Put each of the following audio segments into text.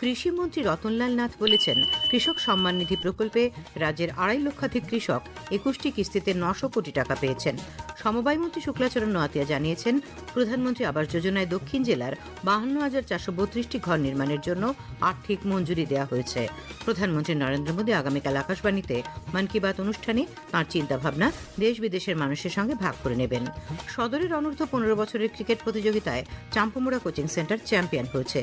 কৃষিমন্ত্রী রতনলাল নাথ বলেছেন, কৃষক সম্মান নিধি প্রকল্পে রাজ্যের আড়াই লক্ষাধিক কৃষক একুশটি কিস্তিতে নশো কোটি টাকা পেয়েছেন। সমবায় মন্ত্রী শুক্লাচরণ নোয়াতিয়া জানিয়েছেন, প্রধানমন্ত্রী আবাস যোজনায় দক্ষিণ জেলার বাহান্ন হাজার চারশো বত্রিশটি ঘর নির্মাণের জন্য আর্থিক মঞ্জুরি দেওয়া হয়েছে। প্রধানমন্ত্রী নরেন্দ্র মোদী আগামীকাল আকাশবাণীতে মন কি বাত অনুষ্ঠানে তাঁর চিন্তাভাবনা দেশ বিদেশের মানুষের সঙ্গে ভাগ করে নেবেন। সদরের অনূর্ধ্ব পনেরো বছরের ক্রিকেট প্রতিযোগিতায় চাম্পামুড়া কোচিং সেন্টার চ্যাম্পিয়ন হয়েছে।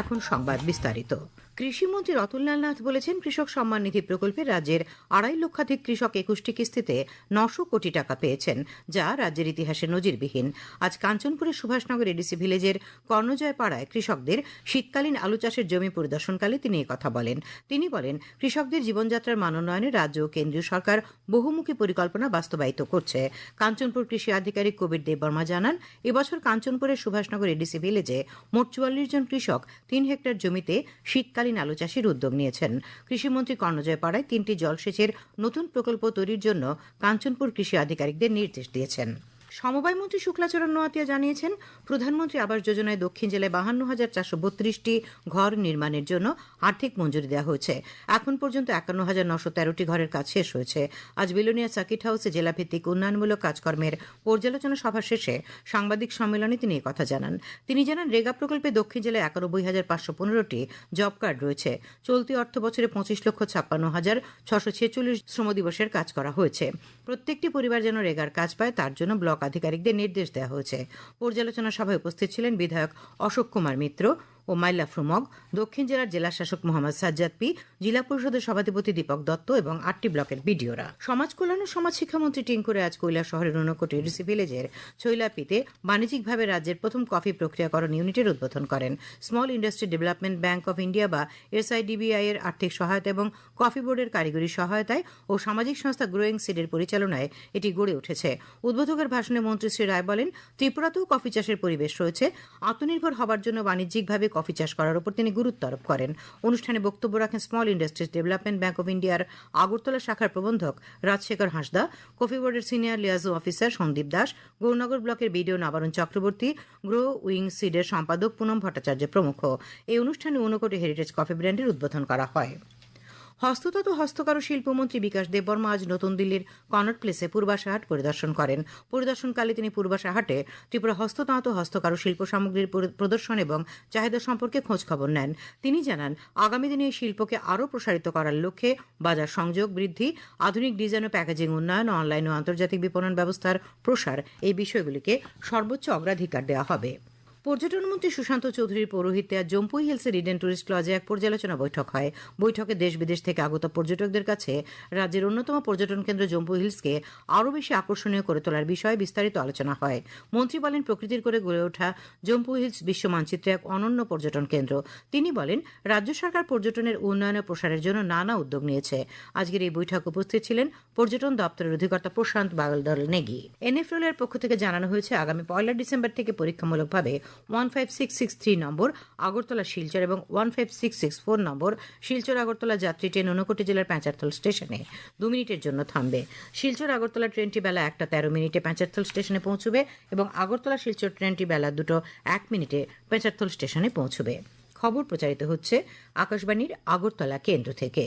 এখন সংবাদ বিস্তারিত। কৃষিমন্ত্রী রতনলাল নাথ বলেছেন, কৃষক সম্মান নিধি প্রকল্পে রাজ্যের আড়াই লক্ষাধিক কৃষক একুশটি কিস্তিতে নশো কোটি টাকা পেয়েছেন, যা রাজ্যের ইতিহাসে নজিরবিহীন। আজ কাঞ্চনপুরের সুভাষনগর এডিসি ভিলেজের কর্ণজয় পাড়ায় কৃষকদের শীতকালীন আলু চাষের জমি পরিদর্শনকালে তিনি কথা বলেন। তিনি বলেন, কৃষকদের জীবনযাত্রার মান উন্নয়নে রাজ্য ও কেন্দ্রীয় সরকার বহুমুখী পরিকল্পনা বাস্তবায়িত করছে। কাঞ্চনপুর কৃষি আধিকারিক কবির দেববর্মা জানান, এবছর কাঞ্চনপুরের সুভাষনগর এডিসি ভিলেজে মোট চুয়াল্লিশ জন কৃষক তিন হেক্টর জমিতে শীতকালীন আলু চাষের উদ্যোগ নিয়েছেন। কৃষিমন্ত্রী কর্ণজয় পাড়ায় তিনটি জলসেচের নতুন প্রকল্প তৈরির জন্য কাঞ্চনপুর কৃষি আধিকারিকদের নির্দেশ দিয়েছেন। সমবায় মন্ত্রী শুক্লাচরণ নোয়াতিয়া জানিয়েছেন, প্রধানমন্ত্রী আবাস যোজনায় দক্ষিণ জেলায় বাহান্ন হাজার চারশো বত্রিশটি ঘর নির্মাণের জন্য আর্থিক মঞ্জুরি দেওয়া হয়েছে। এখন পর্যন্ত একান্ন হাজার নশো তেরোটি ঘরের কাজ শেষ হয়েছে। আজ বিলোনিয়া সার্কিট হাউসে জেলাভিত্তিক উন্নয়নমূলক কাজকর্মের পর্যালোচনা সভা শেষে সাংবাদিক সম্মেলনে তিনি কথা জানান। তিনি জানান, রেগা প্রকল্পে দক্ষিণ জেলায় একানব্বই হাজার পাঁচশো পনেরোটি জব কার্ড রয়েছে। চলতি অর্থ বছরে পঁচিশ লক্ষ ছাপ্পান্ন হাজার ছশো ছেচল্লিশ শ্রম দিবসের কাজ করা হয়েছে। প্রত্যেকটি পরিবার যেন রেগার কাজ পায়, তার জন্য ব্লক আধিকারিকদের নির্দেশ দেওয়া হয়েছে। পর্যালোচনা সভায় উপস্থিত ছিলেন বিধায়ক অশোক কুমার মিত্র ও মাইলা ফ্রুমগ, দক্ষিণ জেলার জেলা শাসক মোহাম্মদ সাজ্জাদ পি, জেলা পরিষদের সভাধিপতি দীপক দত্ত এবং আটটি ব্লকের বিডিওরা। সমাজ কল্যাণ ও সমাজ শিক্ষামন্ত্রী টিঙ্কুরে আজ কৈলা শহরের ঊনকোটি রিসি ভিলেজের ছৈলাপিতে বাণিজ্যিকভাবে রাজ্যের প্রথম কফি প্রক্রিয়াকরণ ইউনিটের উদ্বোধন করেন। Small industry development bank of India বা এসআইডিবিআই এর আর্থিক সহায়তা এবং কফি বোর্ডের কারিগরি সহায়তায় ও সামাজিক সংস্থা গ্রোয়িং সিডের পরিচালনায় এটি গড়ে উঠেছে। উদ্বোধকের ভাষণে মন্ত্রী শ্রী রায় বলেন, ত্রিপুরাতেও কফি চাষের পরিবেশ রয়েছে। আত্মনির্ভর হবার জন্য বাণিজ্যিকভাবে কফি চাষ করার উপর তিনি গুরুত্ব আরোপ করেন। অনুষ্ঠানে বক্তব্য রাখেন small industries development bank of ইন্ডিয়ার আগরতলা শাখার প্রবন্ধক রাজশেখর হাঁসদা, কফি বোর্ডের senior liaison officer Sandip Das, Gouranagar ব্লকের BDO Nabaran Chakraborty, grow wing সিডের সম্পাদক পুনম ভট্টাচার্য প্রমুখ। এই অনুষ্ঠানে ঊনকোটি হেরিটেজ কফি ব্র্যান্ডের উদ্বোধন করা হয়। হস্ততাঁত হস্তকারু শিল্পমন্ত্রী বিকাশ দেববর্মা আজ নতুন দিল্লির কনট প্লেসে পূর্বাশা হাট পরিদর্শন করেন। পরিদর্শনকালে তিনি পূর্বাশা হাটে ত্রিপুরা হস্ততাঁত হস্তকারু শিল্প সামগ্রীর প্রদর্শন এবং চাহিদা সম্পর্কে খোঁজ খবর নেন। তিনি জানান, আগামী দিনে এই শিল্পকে আরও প্রসারিত করার লক্ষ্যে বাজার সংযোগ বৃদ্ধি, আধুনিক ডিজাইন ও প্যাকেজিং উন্নয়ন, অনলাইন ও আন্তর্জাতিক বিপণন ব্যবস্থার প্রসার এই বিষয়গুলিকে সর্বোচ্চ অগ্রাধিকার দেওয়া হবে। পর্যটন মন্ত্রী সুশান্ত চৌধুরীর পৌরোহিত্যে আজ জম্পুই হিলসের ইডেন টুরিস্ট লজে এক পর্যালোচনা বৈঠক হয়। বৈঠকে দেশ বিদেশ থেকে আগত পর্যটকদের কাছে রাজ্যের অন্যতম পর্যটন কেন্দ্র জম্পু হিলসকে আরও বেশি আকর্ষণীয় করে তোলার বিষয়ে বিস্তারিত আলোচনা হয়। মন্ত্রী বলেন, প্রকৃতির করে গড়ে ওঠা জম্পু হিলস বিশ্ব মানচিত্রে এক অনন্য পর্যটন কেন্দ্র। তিনি বলেন, রাজ্য সরকার পর্যটনের উন্নয়ন ও প্রসারের জন্য নানা উদ্যোগ নিয়েছে। আজকের এই বৈঠক উপস্থিত ছিলেন পর্যটন দপ্তরের অধিকর্তা প্রশান্ত বাগলদল নেগি। এনএফএল এর পক্ষ থেকে জানানো হয়েছে, আগামী পয়লা ডিসেম্বর থেকে পরীক্ষামূলকভাবে one five six six three number, Agartala Silchar এবং one five six six four number, Silchar Agartala যাত্রী ট্রেন ঊনকোটি জেলার প্যাঁচারথল স্টেশনে। দু মিনিটের জন্য থামবে। শিলচর আগরতলা ট্রেনটি বেলা একটা তেরো মিনিটে প্যাঁচারথল স্টেশনে পৌঁছবে এবং আগরতলা শিলচর ট্রেনটি বেলা দুটো এক মিনিটে প্যাঁচারথল স্টেশনে পৌঁছবে। খবর প্রচারিত হচ্ছে আকাশবাণীর আগরতলা কেন্দ্র থেকে।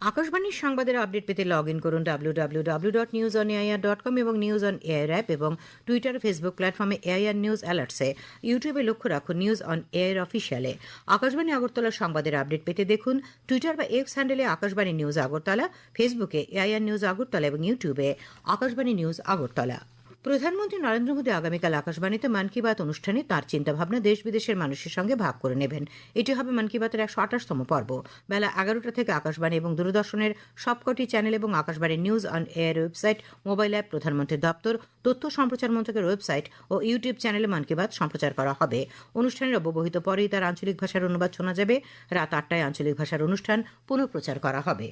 আকাশবাণীর সংবাদের আপডেট পেতে লগ ইন করুন W W W dot news on AIR dot com এবং নিউজ অন এআইআর অ্যাপ এবং টুইটার ফেসবুক প্ল্যাটফর্মে এআইআর নিউজ অ্যালার্টসে ইউটিউবে লক্ষ্য রাখুন নিউজ অন এআইআর অফিসিয়ালে আকাশবাণী আগরতলা সংবাদের আপডেট পেতে দেখুন টুইটার বা এক্স হ্যান্ডেলে আকাশবাণী নিউজ আগরতলা ফেসবুকে এআইআর নিউজ আগরতলা এবং ইউটিউবে আকাশবাণী নিউজ আগরতলা। প্রধানমন্ত্রী নরেন্দ্র মোদী আগামীকাল আকাশবাণীতে মন কি বাত অনুষ্ঠানে তাঁর চিন্তাভাবনা দেশ বিদেশের মানুষের সঙ্গে ভাগ করে নেবেন। এটি হবে মন কি বাতের একশো আঠাশতম পর্ব। বেলা এগারোটা থেকে আকাশবাণী এবং দূরদর্শনের সবকটি চ্যানেল এবং Akashvani news on air website, mobile app, প্রধানমন্ত্রীর দপ্তর, তথ্য সম্প্রচার মন্ত্রকের ওয়েবসাইট ও ইউটিউব চ্যানেলে মন কি বাত সম্প্রচার করা হবে। অনুষ্ঠানের অব্যবহিত পরেই তার আঞ্চলিক ভাষার অনুবাদ শোনা যাবে। রাত আটটায় আঞ্চলিক ভাষার অনুষ্ঠান পুনঃপ্রচার করা হবে।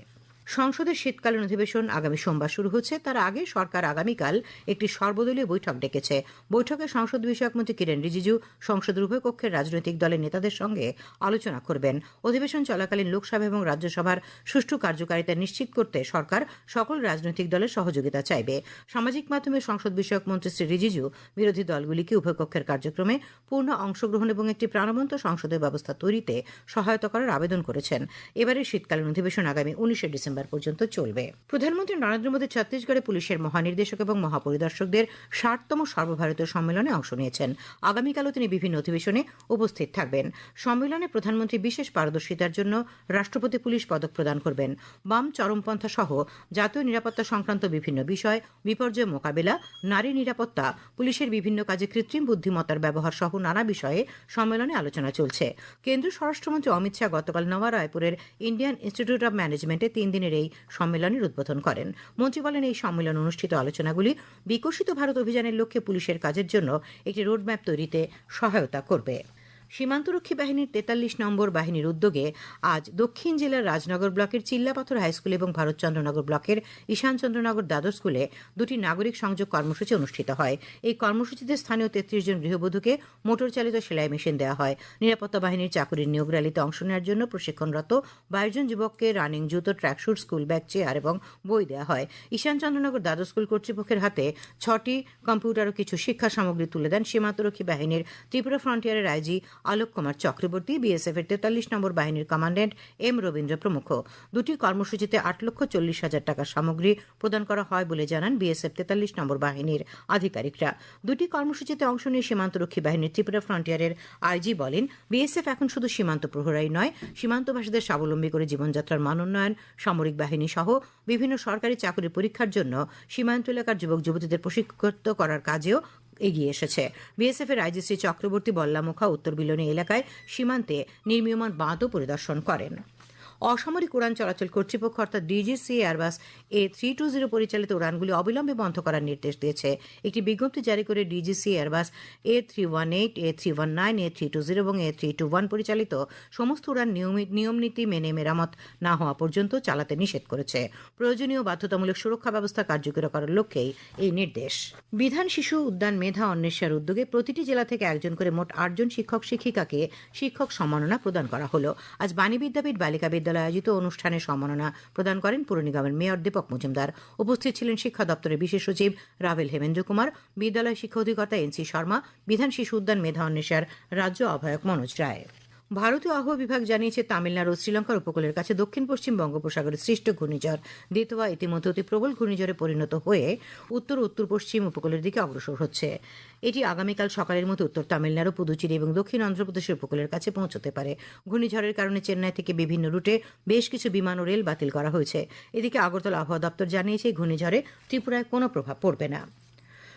সংসদের শীতকালীন অধিবেশন আগামী সোমবার শুরু হচ্ছে। তার আগে সরকার আগামীকাল একটি সর্বদলীয় বৈঠক ডেকেছে। বৈঠকে সংসদ বিষয়ক মন্ত্রী কিরেন রিজিজু সংসদের উভয় কক্ষের রাজনৈতিক দলের নেতাদের সঙ্গে আলোচনা করবেন। অধিবেশন চলাকালীন লোকসভা এবং রাজ্যসভার সুষ্ঠু কার্যকারিতা নিশ্চিত করতে সরকার সকল রাজনৈতিক দলের সহযোগিতা চাইবে। সামাজিক মাধ্যমে সংসদ বিষয়ক মন্ত্রী শ্রী রিজিজু বিরোধী দলগুলিকে উভয় কক্ষের কার্যক্রমে পূর্ণ অংশগ্রহণ এবং একটি প্রাণবন্ত সংসদের ব্যবস্থা তৈরিতে সহায়তা করার আবেদন করেছেন। এবারের শীতকালীন অধিবেশন আগামী উনিশে ডিসেম্বর পর্যন্ত চলবে। প্রধানমন্ত্রী নরেন্দ্র মোদী ছত্তিশগড়ে পুলিশের মহানির্দেশক এবং মহাপরিদর্শকদের ষাটতম সর্বভারতীয় সম্মেলনে অংশ নিয়েছেন। আগামীকালও তিনি বিভিন্ন অধিবেশনে উপস্থিত থাকবেন। সম্মেলনে প্রধানমন্ত্রী বিশেষ পারদর্শিতার জন্য রাষ্ট্রপতি পুলিশ পদক প্রদান করবেন। বাম চরমপন্থা সহ জাতীয় নিরাপত্তা সংক্রান্ত বিভিন্ন বিষয়, বিপর্যয় মোকাবেলা, নারী নিরাপত্তা, পুলিশের বিভিন্ন কাজে কৃত্রিম বুদ্ধিমত্তার ব্যবহার সহ নানা বিষয়ে সম্মেলনে আলোচনা চলছে। কেন্দ্রীয় স্বরাষ্ট্রমন্ত্রী অমিত শাহ গতকাল নওয়া রায়পুরের ইন্ডিয়ান ইনস্টিটিউট অব ম্যানেজমেন্টে তিন দিনের এই সম্মেলনের উদ্বোধন করেন। মন্ত্রী বলেন, এই সম্মেলন অনুষ্ঠিত আলোচনাগুলি বিকশিত ভারত অভিযানের লক্ষ্যে পুলিশের কাজের জন্য একটি রোডম্যাপ তৈরিতে সহায়তা করবে। সীমান্তরক্ষী বাহিনীর তেতাল্লিশ নম্বর বাহিনীর উদ্যোগে আজ দক্ষিণ জেলার রাজনগর ব্লকের চিল্লাপাথর হাইস্কুল এবং ভারতচন্দ্রনগর ব্লকের ঈশানচন্দ্রনগর দ্বাদশ স্কুলে দুটি নাগরিক সংযোগ কর্মসূচি অনুষ্ঠিত হয়। এই কর্মসূচিতে স্থানীয় তেত্রিশ জন গৃহবধূকে মোটর চালিত সেলাই মেশিন দেওয়া হয়। নিরাপত্তা বাহিনীর চাকুরির নিয়োগ র্যালিতে অংশ নেওয়ার জন্য প্রশিক্ষণরত বাইশ জন যুবককে রানিং জুতো, ট্র্যাকশুট, স্কুল ব্যাগ, চেয়ার এবং বই দেওয়া হয়। ঈশানচন্দ্রনগর দ্বাদশ স্কুল কর্তৃপক্ষের হাতে ছটি কম্পিউটার ও কিছু শিক্ষা সামগ্রী তুলে দেন সীমান্তরক্ষী বাহিনীর ত্রিপুরা ফ্রন্টিয়ারের আইজি আলোক কুমার চক্রবর্তী, বিএসএফ এর তেতাল্লিশ নম্বর বাহিনীর কমান্ড্যান্ট এম রবীন্দ্র প্রমুখ। দুটি কর্মসূচিতে আট লক্ষ চল্লিশ হাজার টাকার সামগ্রী প্রদান করা হয় বলে জানান বিএসএফ তেতাল্লিশ নম্বর বাহিনীর আধিকারিকরা। দুটি কর্মসূচিতে অংশ নিয়ে সীমান্তরক্ষী বাহিনীর ত্রিপুরা ফ্রন্টিয়ারের আইজি বলেন, বিএসএফ এখন শুধু সীমান্ত প্রহরাই নয়, সীমান্তবাসীদের স্বাবলম্বী করে জীবনযাত্রার মান উন্নয়ন, সামরিক বাহিনী সহ বিভিন্ন সরকারি চাকরি পরীক্ষার জন্য সীমান্ত এলাকার যুবক যুবতীদের প্রশিক্ষিত করার কাজেও এগিয়ে এসেছে। বিএসএফ এর আইজিসি চক্রবর্তী বল্লামুখা উত্তর বিলনী এলাকায় সীমান্তে নির্মীয়মান বাঁধও পরিদর্শন করেন। অসামরিক উড়ান চলাচল কর্তৃপক্ষ অর্থাৎ DGC Airbus A three two zero পরিচালিত উড়ানগুলি অবিলম্বে বন্ধ করার নির্দেশ দিয়েছে। একটি বিজ্ঞপ্তি জারি করে DGC Airbus A three one eight A three one nine A three two zero এবং এ থ্রি টু ওয়ান পরিচালিত সমস্ত উড়ান নিয়মনীতি মেনে মেরামত না হওয়া পর্যন্ত চালাতে নিষেধ করেছে। প্রয়োজনীয় বাধ্যতামূলক সুরক্ষা ব্যবস্থা কার্যকর করার লক্ষ্যেই এই নির্দেশ। বিধান শিশু উদ্যান মেধা অন্বেষার উদ্যোগে প্রতিটি জেলা থেকে একজন করে মোট আটজন শিক্ষক শিক্ষিকাকে শিক্ষক সম্মাননা প্রদান করা হলো। আজ বাণী বিদ্যাপীঠ, বালিকা বিদ্যালয় আয়োজিত অনুষ্ঠানে সম্মাননা প্রদান করেন পুর নিগমের মেয়র দীপক মজুমদার। উপস্থিত ছিলেন শিক্ষা দপ্তরের বিশেষ সচিব রাভেল হেমেন্দ্র কুমার, বিদ্যালয় শিক্ষা অধিকর্তা এনসি শর্মা, বিধান শিশু উদ্যান মেধা অন্বেষার রাজ্য আহ্বায়ক মনোজ রায়। ভারতীয় আবহাওয়া বিভাগ জানিয়েছে, তামিলনাড়ু ও শ্রীলঙ্কার উপকূলের কাছে দক্ষিণ পশ্চিম বঙ্গোপসাগরে সৃষ্ট ঘূর্ণিঝড় দিতোয়া ইতিমধ্যে অতি প্রবল ঘূর্ণিঝড়ে পরিণত হয়ে উত্তর উত্তর পশ্চিম উপকূলের দিকে অগ্রসর হচ্ছে। এটি আগামীকাল সকালের মধ্যে উত্তর তামিলনাড়ু, পুদুচেরি এবং দক্ষিণ অন্ধ্রপ্রদেশের উপকূলের কাছে পৌঁছতে পারে। ঘূর্ণিঝড়ের কারণে চেন্নাই থেকে বিভিন্ন রুটে বেশ কিছু বিমান ও রেল বাতিল করা হয়েছে। এদিকে আগরতলা আবহাওয়া দপ্তর জানিয়েছে ঘূর্ণিঝড়ে ত্রিপুরায় কোনো প্রভাব পড়বে না।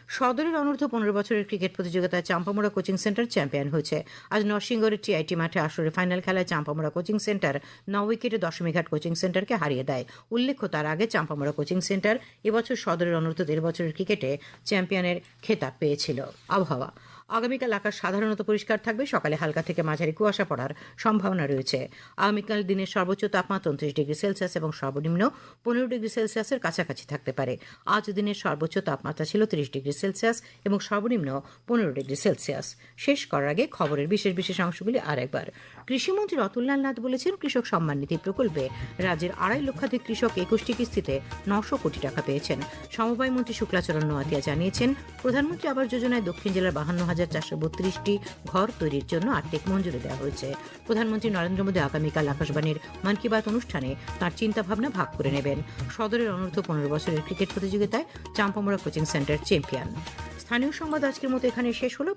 সদরের অনূর্ধ্ব পনেরো বছরের ক্রিকেট প্রতিযোগিতায় চাম্পামোড়া কোচিং সেন্টার চ্যাম্পিয়ন হয়েছে। আজ নরসিংগড়ের টিআইটি মাঠে আসরের ফাইনাল খেলায় চাম্পামোড়া কোচিং সেন্টার ন উইকেটে দশমীঘাট কোচিং সেন্টারকে হারিয়ে দেয়। উল্লেখ্য, তার আগে চাম্পামোড়া কোচিং সেন্টার এবছর সদরের অনূর্ধ্ব দেড় বছরের ক্রিকেটে চ্যাম্পিয়নের খেতাব পেয়েছিল। আবহাওয়া আগামীকাল আকাশ সাধারণত পরিষ্কার থাকবে, সকালে হালকা থেকে মাঝারি কুয়াশা পড়ার সম্ভাবনা রয়েছে। আগামীকাল দিনের সর্বোচ্চ তাপমাত্রা উনত্রিশ ডিগ্রি সেলসিয়াস এবং সর্বনিম্ন পনেরো ডিগ্রি সেলসিয়াসের কাছাকাছি থাকতে পারে। আজ দিনের সর্বোচ্চ তাপমাত্রা ছিল তিরিশ ডিগ্রি সেলসিয়াস এবং সর্বনিম্ন পনেরো ডিগ্রি সেলসিয়াস। শেষ করার আগে খবরের বিশেষ বিশেষ অংশগুলি আরেকবার। কৃষিমন্ত্রী রতনলাল নাথ বলেছেন, কৃষক সম্মান নিধি প্রকল্পে রাজ্যের আড়াই লক্ষাধিক কৃষক একুশটি কিস্তিতে নশো কোটি টাকা পেয়েছেন। সমবায় মন্ত্রী শুক্লাচরণ নোয়াতিয়া জানিয়েছেন, প্রধানমন্ত্রী আবাস যোজনায় দক্ষিণ জেলার বাহান্ন হাজার চারশো বত্রিশটি ঘর তৈরির জন্য আর্থিক মঞ্জুরি দেওয়া হয়েছে। প্রধানমন্ত্রী নরেন্দ্র মোদী আগামীকাল আকাশবাণীর মন কি বাত অনুষ্ঠানে তার চিন্তাভাবনা ভাগ করে নেবেন। সদরের অনূর্ধ্ব পনেরো বছরের ক্রিকেট প্রতিযোগিতায় চাম্পামোড়া কোচিং সেন্টার চ্যাম্পিয়ন। স্থানীয় সংবাদ আজকের মতো এখানে শেষ হলো।